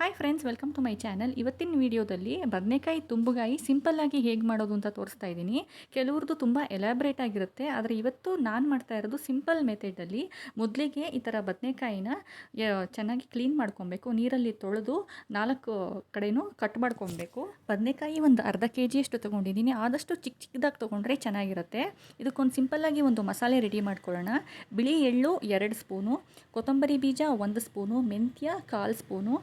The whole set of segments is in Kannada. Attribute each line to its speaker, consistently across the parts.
Speaker 1: Hi friends welcome to my channel ಇವತ್ತಿನ ವಿಡಿಯೋದಲ್ಲಿ ಬದನೆಕಾಯಿ ತುಂಬುಗಾಯಿ ಸಿಂಪಲ್ಲಾಗಿ ಹೇಗೆ ಮಾಡೋದು ಅಂತ ತೋರಿಸ್ತಾ ಇದ್ದೀನಿ. ಕೆಲವ್ರದ್ದು ತುಂಬ ಎಲಾಬ್ರೇಟ್ ಆಗಿರುತ್ತೆ. ಆದರೆ ಇವತ್ತು ನಾನು ಮಾಡ್ತಾ ಇರೋದು ಸಿಂಪಲ್ ಮೆಥಡಲ್ಲಿ ಮೊದಲಿಗೆ ಈ ಥರ ಬದನೆಕಾಯಿನ ಚೆನ್ನಾಗಿ ಕ್ಲೀನ್ ಮಾಡ್ಕೊಬೇಕು. ನೀರಲ್ಲಿ ತೊಳೆದು ನಾಲ್ಕು ಕಡೆಯೂ ಕಟ್ ಮಾಡ್ಕೊಬೇಕು. ಬದನೆಕಾಯಿ ಒಂದು ಅರ್ಧ ಕೆ ಜಿಯಷ್ಟು ತೊಗೊಂಡಿದ್ದೀನಿ. ಆದಷ್ಟು ಚಿಕ್ಕ ಚಿಕ್ಕದಾಗಿ ತೊಗೊಂಡ್ರೆ ಚೆನ್ನಾಗಿರುತ್ತೆ. ಇದಕ್ಕೊಂದು ಸಿಂಪಲ್ಲಾಗಿ ಒಂದು ಮಸಾಲೆ ರೆಡಿ ಮಾಡ್ಕೊಳ್ಳೋಣ. ಬಿಳಿ ಎಳ್ಳು ಎರಡು ಸ್ಪೂನು ಕೊತ್ತಂಬರಿ ಬೀಜ ಒಂದು ಸ್ಪೂನು ಮೆಂತ್ಯ ಕಾಲು ಸ್ಪೂನು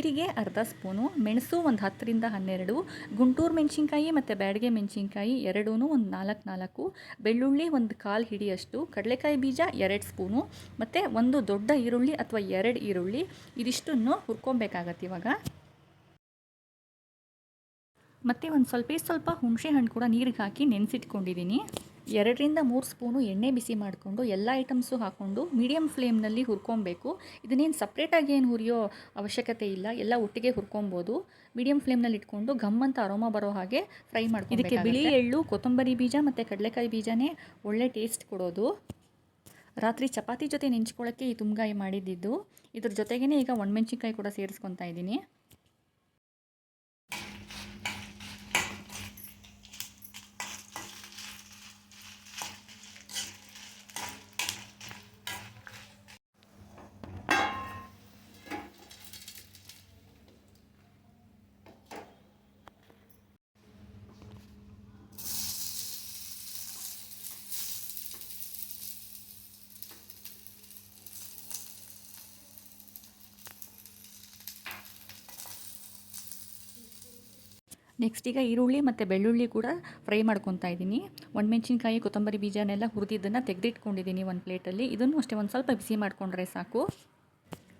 Speaker 1: ಜೀರಿಗೆ, ಅರ್ಧ ಸ್ಪೂನು, ಮೆಣಸು ಒಂದು ಹತ್ತರಿಂದ ಹನ್ನೆರಡು, ಗುಂಟೂರು ಮೆಣಸಿನ್ಕಾಯಿ ಮತ್ತು ಬ್ಯಾಡಿಗೆ ಮೆಣಸಿನ್ಕಾಯಿ ಎರಡೂ ಒಂದು ನಾಲ್ಕು ನಾಲ್ಕು, ಬೆಳ್ಳುಳ್ಳಿ ಒಂದು ಕಾಲು ಹಿಡಿಯಷ್ಟು, ಕಡಲೆಕಾಯಿ ಬೀಜ ಎರಡು ಸ್ಪೂನು, ಮತ್ತು ಒಂದು ದೊಡ್ಡ ಈರುಳ್ಳಿ ಅಥವಾ ಎರಡು ಈರುಳ್ಳಿ, ಇದಿಷ್ಟನ್ನು ಹುರ್ಕೊಬೇಕಾಗತ್ತೆ ಇವಾಗ. ಮತ್ತು ಒಂದು ಸ್ವಲ್ಪ ಸ್ವಲ್ಪ ಹುಣಸೆ ಹಣ್ಣು ಕೂಡ ನೀರಿಗೆ ಹಾಕಿ ನೆನೆಸಿಟ್ಕೊಂಡಿದ್ದೀನಿ ಎರಡರಿಂದ ಮೂರು ಸ್ಪೂನು ಎಣ್ಣೆ ಬಿಸಿ ಮಾಡಿಕೊಂಡು ಎಲ್ಲ ಐಟಮ್ಸು ಹಾಕ್ಕೊಂಡು ಮೀಡಿಯಮ್ ಫ್ಲೇಮ್ನಲ್ಲಿ ಹುರ್ಕೊಬೇಕು. ಇದನ್ನೇನು ಸಪ್ರೇಟಾಗಿ ಏನು ಹುರಿಯೋ ಅವಶ್ಯಕತೆ ಇಲ್ಲ, ಎಲ್ಲ ಒಟ್ಟಿಗೆ ಹುರ್ಕೊಬೋದು. ಮೀಡಿಯಮ್ ಫ್ಲೇಮ್ನಲ್ಲಿ ಇಟ್ಕೊಂಡು ಗಮ್ಮಂತ ಅರೋಮ ಬರೋ ಹಾಗೆ ಫ್ರೈ ಮಾಡ್ಕೊಂಡು ಇದಕ್ಕೆ ಬಿಳಿ ಎಳ್ಳು, ಕೊತ್ತಂಬರಿ ಬೀಜ ಮತ್ತು ಕಡಲೆಕಾಯಿ ಬೀಜನೇ ಒಳ್ಳೆ ಟೇಸ್ಟ್ ಕೊಡೋದು. ರಾತ್ರಿ ಚಪಾತಿ ಜೊತೆ ನೆಂಚ್ಕೊಳ್ಳೋಕ್ಕೆ ಈ ತುಂಬಗಾಯಿ ಮಾಡಿದ್ದಿದ್ದು ಇದ್ರ ಜೊತೆಗೇ ಈಗ ಒಣಮೆಣ್ಸಿನ್ಕಾಯಿ ಕೂಡ ಸೇರಿಸ್ಕೊತಾ ಇದ್ದೀನಿ. ನೆಕ್ಸ್ಟ್ ಈಗ ಈರುಳ್ಳಿ ಮತ್ತು ಬೆಳ್ಳುಳ್ಳಿ ಕೂಡ ಫ್ರೈ ಮಾಡ್ಕೊತಾ ಇದ್ದೀನಿ. ಒಣಮೆಣ್ಸಿನ್ಕಾಯಿ, ಕೊತ್ತಂಬರಿ ಬೀಜನೆಲ್ಲ ಹುರಿದಿದ್ದನ್ನು ತೆಗೆದಿಟ್ಕೊಂಡಿದ್ದೀನಿ ಒಂದು ಪ್ಲೇಟಲ್ಲಿ ಇದನ್ನು ಅಷ್ಟೇ ಒಂದು ಸ್ವಲ್ಪ ಬಿಸಿ ಮಾಡಿಕೊಂಡ್ರೆ ಸಾಕು.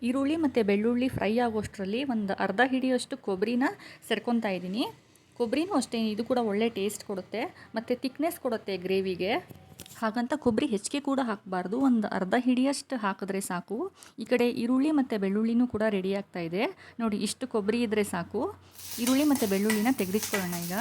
Speaker 1: ಈರುಳ್ಳಿ ಮತ್ತು ಬೆಳ್ಳುಳ್ಳಿ ಫ್ರೈ ಆಗೋಷ್ಟರಲ್ಲಿ ಒಂದು ಅರ್ಧ ಹಿಡಿಯೋಷ್ಟು ಕೊಬ್ಬರಿನ ಸೆರ್ಕೊತಾ ಇದ್ದೀನಿ. ಕೊಬ್ಬರಿನೂ ಅಷ್ಟೇ, ಇದು ಕೂಡ ಒಳ್ಳೆ ಟೇಸ್ಟ್ ಕೊಡುತ್ತೆ. ಮತ್ತು ತಿಕ್ನೆಸ್ ಕೊಡುತ್ತೆ ಗ್ರೇವಿಗೆ ಹಾಗಂತ ಕೊಬ್ಬರಿ ಹೆಚ್ಚಿಗೆ ಕೂಡ ಹಾಕಬಾರ್ದು. ಒಂದು ಅರ್ಧ ಹಿಡಿಯಷ್ಟು ಹಾಕಿದ್ರೆ ಸಾಕು. ಈ ಕಡೆ ಈರುಳ್ಳಿ ಮತ್ತು ಬೆಳ್ಳುಳ್ಳಿನೂ ಕೂಡ ರೆಡಿ ಆಗ್ತಾ ಇದೆ. ನೋಡಿ, ಇಷ್ಟು ಕೊಬ್ಬರಿ ಇದ್ದರೆ ಸಾಕು. ಈರುಳ್ಳಿ ಮತ್ತು ಬೆಳ್ಳುಳ್ಳಿನ ತೆಗೆದಿಟ್ಕೊಳ್ಳೋಣ ಈಗ.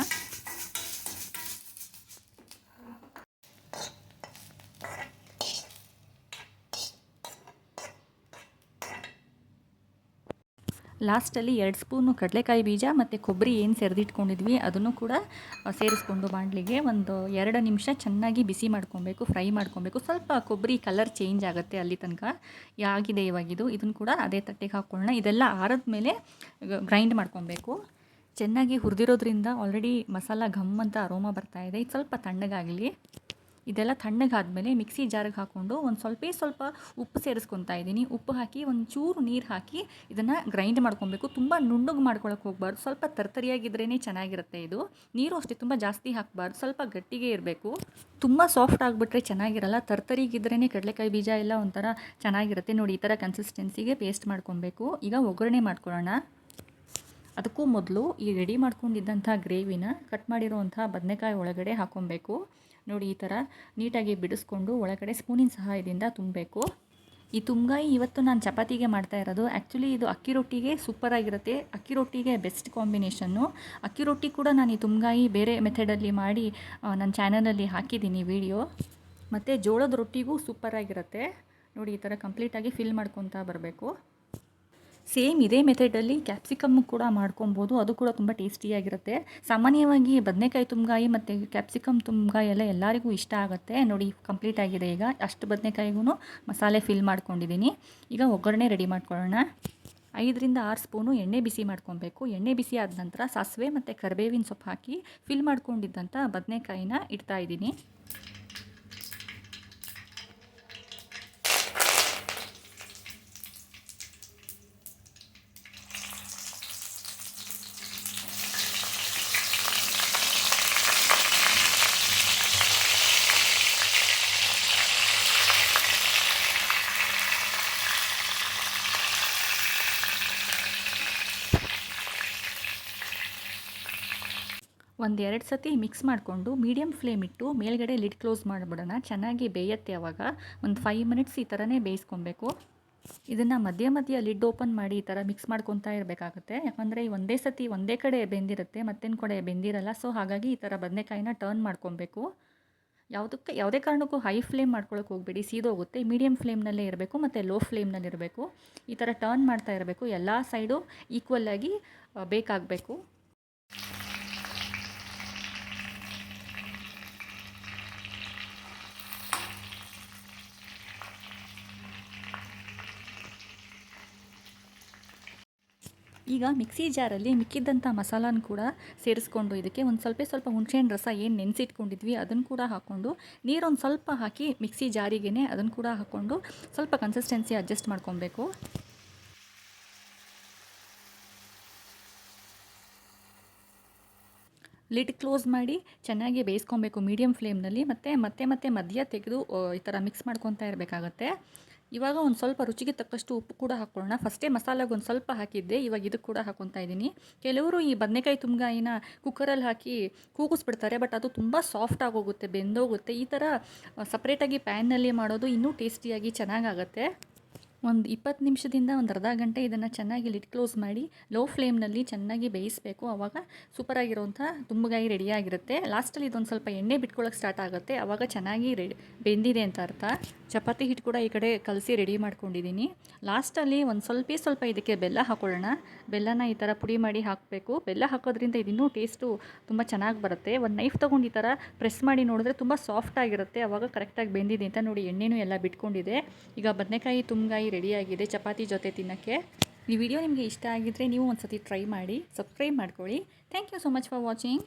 Speaker 1: ಲಾಸ್ಟಲ್ಲಿ ಎರಡು ಸ್ಪೂನು ಕಡಲೆಕಾಯಿ ಬೀಜ ಮತ್ತು ಕೊಬ್ಬರಿ ಏನು ಸೆರೆದಿಟ್ಕೊಂಡಿದ್ವಿ, ಅದನ್ನು ಕೂಡ ಸೇರಿಸ್ಕೊಂಡು ಬಾಣಲಿಗೆ ಒಂದು ಎರಡು ನಿಮಿಷ ಚೆನ್ನಾಗಿ ಬಿಸಿ ಮಾಡ್ಕೊಬೇಕು, ಫ್ರೈ ಮಾಡ್ಕೊಬೇಕು. ಸ್ವಲ್ಪ ಕೊಬ್ಬರಿ ಕಲರ್ ಚೇಂಜ್ ಆಗುತ್ತೆ ಅಲ್ಲಿ ತನಕ. ಆಗಿದೆ ಇವಾಗಿದು, ಇದನ್ನು ಕೂಡ ಅದೇ ತಟ್ಟೆಗೆ ಹಾಕ್ಕೊಳ್ಳೋಣ. ಇದೆಲ್ಲ ಆರದ ಮೇಲೆ ಗ್ರೈಂಡ್ ಮಾಡ್ಕೊಬೇಕು. ಚೆನ್ನಾಗಿ ಹುರಿದಿರೋದ್ರಿಂದ ಆಲ್ರೆಡಿ ಮಸಾಲ ಘಮ್ ಅಂತ ಅರೋಮ ಬರ್ತಾ ಇದೆ. ಇದು ಸ್ವಲ್ಪ ತಣ್ಣಗಾಗಲಿ. ಇದೆಲ್ಲ ತಣ್ಣಗಾದಮೇಲೆ ಮಿಕ್ಸಿ ಜಾರಿಗೆ ಹಾಕ್ಕೊಂಡು ಒಂದು ಸ್ವಲ್ಪ ಸ್ವಲ್ಪ ಉಪ್ಪು ಸೇರಿಸ್ಕೊತಾ ಇದ್ದೀನಿ. ಉಪ್ಪು ಹಾಕಿ ಒಂದು ಚೂರು ನೀರು ಹಾಕಿ ಇದನ್ನು ಗ್ರೈಂಡ್ ಮಾಡ್ಕೊಬೇಕು. ತುಂಬ ನುಣ್ಣಗೆ ಮಾಡ್ಕೊಳಕ್ಕೆ ಹೋಗ್ಬಾರ್ದು. ಸ್ವಲ್ಪ ತರ್ತರಿಯಾಗಿದ್ರೇ ಚೆನ್ನಾಗಿರುತ್ತೆ ಇದು. ನೀರು ಅಷ್ಟೇ ತುಂಬ ಜಾಸ್ತಿ ಹಾಕಬಾರ್ದು. ಸ್ವಲ್ಪ ಗಟ್ಟಿಗೆ ಇರಬೇಕು. ತುಂಬ ಸಾಫ್ಟ್ ಆಗಿಬಿಟ್ರೆ ಚೆನ್ನಾಗಿರಲ್ಲ. ತರ್ತರಿಗಿದ್ರೇ ಕಡಲೆಕಾಯಿ ಬೀಜ ಎಲ್ಲ ಒಂಥರ ಚೆನ್ನಾಗಿರುತ್ತೆ. ನೋಡಿ, ಈ ಥರ ಕನ್ಸಿಸ್ಟೆನ್ಸಿಗೆ ಪೇಸ್ಟ್ ಮಾಡ್ಕೊಬೇಕು. ಈಗ ಒಗ್ಗರಣೆ ಮಾಡ್ಕೊಳ್ಳೋಣ. ಅದಕ್ಕೂ ಮೊದಲು ಈ ರೆಡಿ ಮಾಡ್ಕೊಂಡಿದ್ದಂಥ ಗ್ರೇವಿನ ಕಟ್ ಮಾಡಿರೋವಂಥ ಬದನೆಕಾಯಿ ಒಳಗಡೆ ಹಾಕ್ಕೊಬೇಕು ನೋಡಿ, ಈ ಥರ ನೀಟಾಗಿ ಬಿಡಿಸ್ಕೊಂಡು ಒಳಗಡೆ ಸ್ಪೂನಿನ ಸಹಾಯದಿಂದ ತುಂಬಬೇಕು. ಈ ತುಂಗಾಯಿ ಇವತ್ತು ನಾನು ಚಪಾತಿಗೆ ಮಾಡ್ತಾ ಇರೋದು. ಆ್ಯಕ್ಚುಲಿ ಇದು ಅಕ್ಕಿ ರೊಟ್ಟಿಗೆ ಸೂಪರಾಗಿರುತ್ತೆ. ಅಕ್ಕಿ ರೊಟ್ಟಿಗೆ ಬೆಸ್ಟ್ ಕಾಂಬಿನೇಷನ್ನು. ಅಕ್ಕಿ ರೊಟ್ಟಿ ಕೂಡ ನಾನು ಈ ತುಂಗಾಯಿ ಬೇರೆ ಮೆಥಡಲ್ಲಿ ಮಾಡಿ ನನ್ನ ಚಾನಲಲ್ಲಿ ಹಾಕಿದ್ದೀನಿ ವಿಡಿಯೋ. ಮತ್ತು ಜೋಳದ ರೊಟ್ಟಿಗೂ ಸೂಪರಾಗಿರುತ್ತೆ. ನೋಡಿ, ಈ ಥರ ಕಂಪ್ಲೀಟಾಗಿ ಫಿಲ್ ಮಾಡ್ಕೊತಾ ಬರಬೇಕು. ಸೇಮ್ ಇದೇ ಮೆಥಡಲ್ಲಿ ಕ್ಯಾಪ್ಸಿಕಮ್ ಕೂಡ ಮಾಡ್ಕೊಬೋದು. ಅದು ಕೂಡ ತುಂಬ ಟೇಸ್ಟಿಯಾಗಿರುತ್ತೆ. ಸಾಮಾನ್ಯವಾಗಿ ಬದನೆಕಾಯಿ ತುಂಬ್ಗಾಯಿ ಮತ್ತು ಕ್ಯಾಪ್ಸಿಕಮ್ ತುಂಬ್ಗಾಯಿ ಎಲ್ಲ ಎಲ್ಲರಿಗೂ ಇಷ್ಟ ಆಗುತ್ತೆ. ನೋಡಿ, ಕಂಪ್ಲೀಟ್ ಆಗಿದೆ ಈಗ. ಅಷ್ಟು ಬದನೆಕಾಯಿಗೂ ಮಸಾಲೆ ಫಿಲ್ ಮಾಡ್ಕೊಂಡಿದ್ದೀನಿ. ಈಗ ಒಗ್ಗರಣೆ ರೆಡಿ ಮಾಡ್ಕೊಳ್ಳೋಣ. ಐದರಿಂದ ಆರು ಸ್ಪೂನು ಎಣ್ಣೆ ಬಿಸಿ ಮಾಡ್ಕೊಬೇಕು. ಎಣ್ಣೆ ಬಿಸಿ ಆದ ನಂತರ ಸಾಸಿವೆ ಮತ್ತು ಕರಿಬೇವಿನ ಸೊಪ್ಪು ಹಾಕಿ ಫಿಲ್ ಮಾಡ್ಕೊಂಡಿದ್ದಂಥ ಬದನೆಕಾಯಿನ ಇಡ್ತಾ ಇದ್ದೀನಿ ಒಂದು ಎರಡು ಸತಿ ಮಿಕ್ಸ್ ಮಾಡಿಕೊಂಡು ಮೀಡಿಯಮ್ ಫ್ಲೇಮ್ ಇಟ್ಟು ಮೇಲ್ಗಡೆ ಲಿಡ್ ಕ್ಲೋಸ್ ಮಾಡಿಬಿಡೋಣ. ಚೆನ್ನಾಗಿ ಬೇಯತ್ತೆ ಅವಾಗ. ಒಂದು ಫೈವ್ ಮಿನಿಟ್ಸ್ ಈ ಥರನೇ ಬೇಯಿಸ್ಕೊಬೇಕು. ಇದನ್ನು ಮಧ್ಯ ಮಧ್ಯ ಲಿಡ್ ಓಪನ್ ಮಾಡಿ ಈ ಥರ ಮಿಕ್ಸ್ ಮಾಡ್ಕೊತಾ ಇರಬೇಕಾಗುತ್ತೆ. ಯಾಕಂದರೆ ಒಂದೇ ಸತಿ ಒಂದೇ ಕಡೆ ಬೆಂದಿರುತ್ತೆ, ಮತ್ತೇನು ಕಡೆ ಬೆಂದಿರಲ್ಲ. ಸೊ ಹಾಗಾಗಿ ಈ ಥರ ಬದನೆಕಾಯಿನ ಟರ್ನ್ ಮಾಡ್ಕೊಬೇಕು. ಯಾವುದಕ್ಕೆ, ಯಾವುದೇ ಕಾರಣಕ್ಕೂ ಹೈ ಫ್ಲೇಮ್ ಮಾಡ್ಕೊಳಕ್ಕೆ ಹೋಗಬೇಡಿ. ಸೀದೋಗುತ್ತೆ. ಮೀಡಿಯಮ್ ಫ್ಲೇಮ್ನಲ್ಲೇ ಇರಬೇಕು ಮತ್ತು ಲೋ ಫ್ಲೇಮ್ನಲ್ಲಿ ಇರಬೇಕು. ಈ ಥರ ಟರ್ನ್ ಮಾಡ್ತಾ ಇರಬೇಕು. ಎಲ್ಲ ಸೈಡು ಆಗಿ ಬೇಕಾಗಬೇಕು. ಈಗ ಮಿಕ್ಸಿ ಜಾರಲ್ಲಿ ಮಿಕ್ಕಿದ್ದಂಥ ಮಸಾಲನ ಕೂಡ ಸೇರಿಸ್ಕೊಂಡು ಇದಕ್ಕೆ ಒಂದು ಸ್ವಲ್ಪ ಸ್ವಲ್ಪ ಹುಣಸೆಹಣ್ಣು ರಸ ಏನು ನೆನೆಸಿಟ್ಕೊಂಡಿದ್ವಿ ಅದನ್ನು ಕೂಡ ಹಾಕ್ಕೊಂಡು ನೀರೊಂದು ಸ್ವಲ್ಪ ಹಾಕಿ ಮಿಕ್ಸಿ ಜಾರಿಗೆ ಅದನ್ನು ಕೂಡ ಹಾಕ್ಕೊಂಡು ಸ್ವಲ್ಪ ಕನ್ಸಿಸ್ಟೆನ್ಸಿ ಅಡ್ಜಸ್ಟ್ ಮಾಡ್ಕೊಬೇಕು. ಲಿಡ್ ಕ್ಲೋಸ್ ಮಾಡಿ ಚೆನ್ನಾಗಿ ಬೇಯಿಸ್ಕೊಬೇಕು ಮೀಡಿಯಮ್ ಫ್ಲೇಮ್ನಲ್ಲಿ ಮತ್ತು ಮತ್ತೆ ಮತ್ತೆ ಮಧ್ಯ ತೆಗೆದು ಈ ಥರ ಮಿಕ್ಸ್ ಮಾಡ್ಕೊತಾ ಇರಬೇಕಾಗತ್ತೆ. ಇವಾಗ ಒಂದು ಸ್ವಲ್ಪ ರುಚಿಗೆ ತಕ್ಕಷ್ಟು ಉಪ್ಪು ಕೂಡ ಹಾಕ್ಕೊಳ್ಳೋಣ ಫಸ್ಟೇ ಮಸಾಲಾಗೆ ಒಂದು ಸ್ವಲ್ಪ ಹಾಕಿದ್ದೆ, ಇವಾಗ ಇದಕ್ಕೆ ಕೂಡ ಹಾಕ್ಕೊತಾ ಇದ್ದೀನಿ ಕೆಲವರು ಈ ಬದನೆಕಾಯಿ ತುಂಗಾಯಿನ ಕುಕ್ಕರಲ್ಲಿ ಹಾಕಿ ಕೂಗಿಸ್ಬಿಡ್ತಾರೆ ಬಟ್ ಅದು ತುಂಬ ಸಾಫ್ಟ್ ಆಗೋಗುತ್ತೆ, ಬೆಂದೋಗುತ್ತೆ. ಈ ಥರ ಸಪ್ರೇಟಾಗಿ ಪ್ಯಾನ್ನಲ್ಲಿ ಮಾಡೋದು ಇನ್ನೂ ಟೇಸ್ಟಿಯಾಗಿ ಚೆನ್ನಾಗಾಗತ್ತೆ. ಒಂದು ಇಪ್ಪತ್ತು ನಿಮಿಷದಿಂದ ಒಂದು ಅರ್ಧ ಗಂಟೆ ಇದನ್ನು ಚೆನ್ನಾಗಿ ಲಿಡ್ ಕ್ಲೋಸ್ ಮಾಡಿ, ಲೋ ಫ್ಲೇಮ್ನಲ್ಲಿ ಚೆನ್ನಾಗಿ ಬೇಯಿಸಬೇಕು. ಆವಾಗ ಸೂಪರಾಗಿರೋಂಥ ತುಂಬಗಾಯಿ ರೆಡಿಯಾಗಿರುತ್ತೆ. ಲಾಸ್ಟಲ್ಲಿ ಇದೊಂದು ಸ್ವಲ್ಪ ಎಣ್ಣೆ ಬಿಟ್ಕೊಳ್ಳೋಕೆ ಸ್ಟಾರ್ಟ್ ಆಗುತ್ತೆ. ಆವಾಗ ಚೆನ್ನಾಗಿ ರೆಡಿ ಬೆಂದಿದೆ ಅಂತ ಅರ್ಥ. ಚಪಾತಿ ಹಿಟ್ಟು ಕೂಡ ಈ ಕಡೆ ಕಲಸಿ ರೆಡಿ ಮಾಡ್ಕೊಂಡಿದ್ದೀನಿ. ಲಾಸ್ಟಲ್ಲಿ ಒಂದು ಸ್ವಲ್ಪ ಸ್ವಲ್ಪ ಇದಕ್ಕೆ ಬೆಲ್ಲ ಹಾಕೊಳ್ಳೋಣ. ಬೆಲ್ಲನ ಈ ಥರ ಪುಡಿ ಮಾಡಿ ಹಾಕಬೇಕು. ಬೆಲ್ಲ ಹಾಕೋದ್ರಿಂದ ಇದಿನ್ನೂ ಟೇಸ್ಟು ತುಂಬ ಚೆನ್ನಾಗಿ ಬರುತ್ತೆ. ಒಂದು ನೈಫ್ ತೊಗೊಂಡು ಈ ಥರ ಪ್ರೆಸ್ ಮಾಡಿ ನೋಡಿದ್ರೆ ತುಂಬ ಸಾಫ್ಟ್ ಆಗಿರುತ್ತೆ. ಆವಾಗ ಕರೆಕ್ಟಾಗಿ ಬೆಂದಿದೆ ಅಂತ ನೋಡಿ ಎಣ್ಣೆನೂ ಎಲ್ಲ ಬಿಟ್ಕೊಂಡಿದೆ. ಈಗ ಬದನೆಕಾಯಿ ತುಂಗಾಯಿ ರೆಡಿಯಾಗಿದೆ ಚಪಾತಿ ಜೊತೆ ತಿನ್ನೋಕ್ಕೆ. ಈ ವಿಡಿಯೋ ನಿಮಗೆ ಇಷ್ಟ ಆಗಿದ್ದರೆ ನೀವು ಒಂದು ಸತಿ ಟ್ರೈ ಮಾಡಿ, ಸಬ್ಸ್ಕ್ರೈಬ್ ಮಾಡ್ಕೊಳ್ಳಿ. Thank you so much for watching